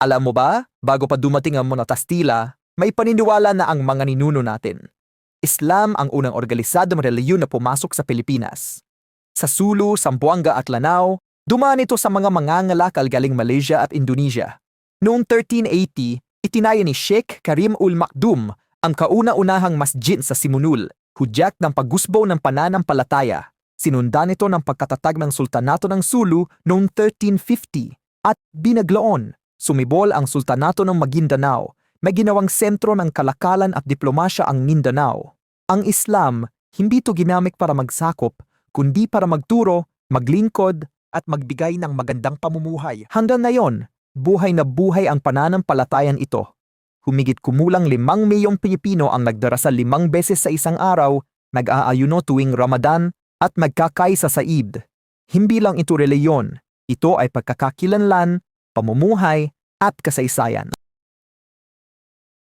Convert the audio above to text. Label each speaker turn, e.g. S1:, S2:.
S1: Alam mo ba, bago pa dumating ang mga Kastila, may paniniwala na ang mga ninuno natin. Islam ang unang organisadong reliyon na pumasok sa Pilipinas. Sa Sulu, Zamboanga at Lanao, dumaan ito sa mga mangangalakal galing Malaysia at Indonesia. Noong 1380, itinaya ni Sheikh Karim ul Makdum ang kauna-unahang masjid sa Simunul, hudyak ng paggusbo ng pananampalataya. Sinundan ito ng pagkatatag ng Sultanato ng Sulu noong 1350 at binagloon. Sumibol ang Sultanato ng Maguindanao. May ginawang sentro ng kalakalan at diplomasya ang Mindanao. Ang Islam, hindi ito ginamit para magsakop, kundi para magturo, maglingkod, at magbigay ng magandang pamumuhay. Hanggang ngayon, buhay na buhay ang pananampalatayan ito. Humigit kumulang limang milyong Pilipino ang nagdarasal limang beses sa isang araw, nag-aayuno tuwing Ramadan, at magkakaisa sa Eid. Hindi lang ito reliyon, ito ay pagkakakilanlan, pamumuhay, at kasaysayan.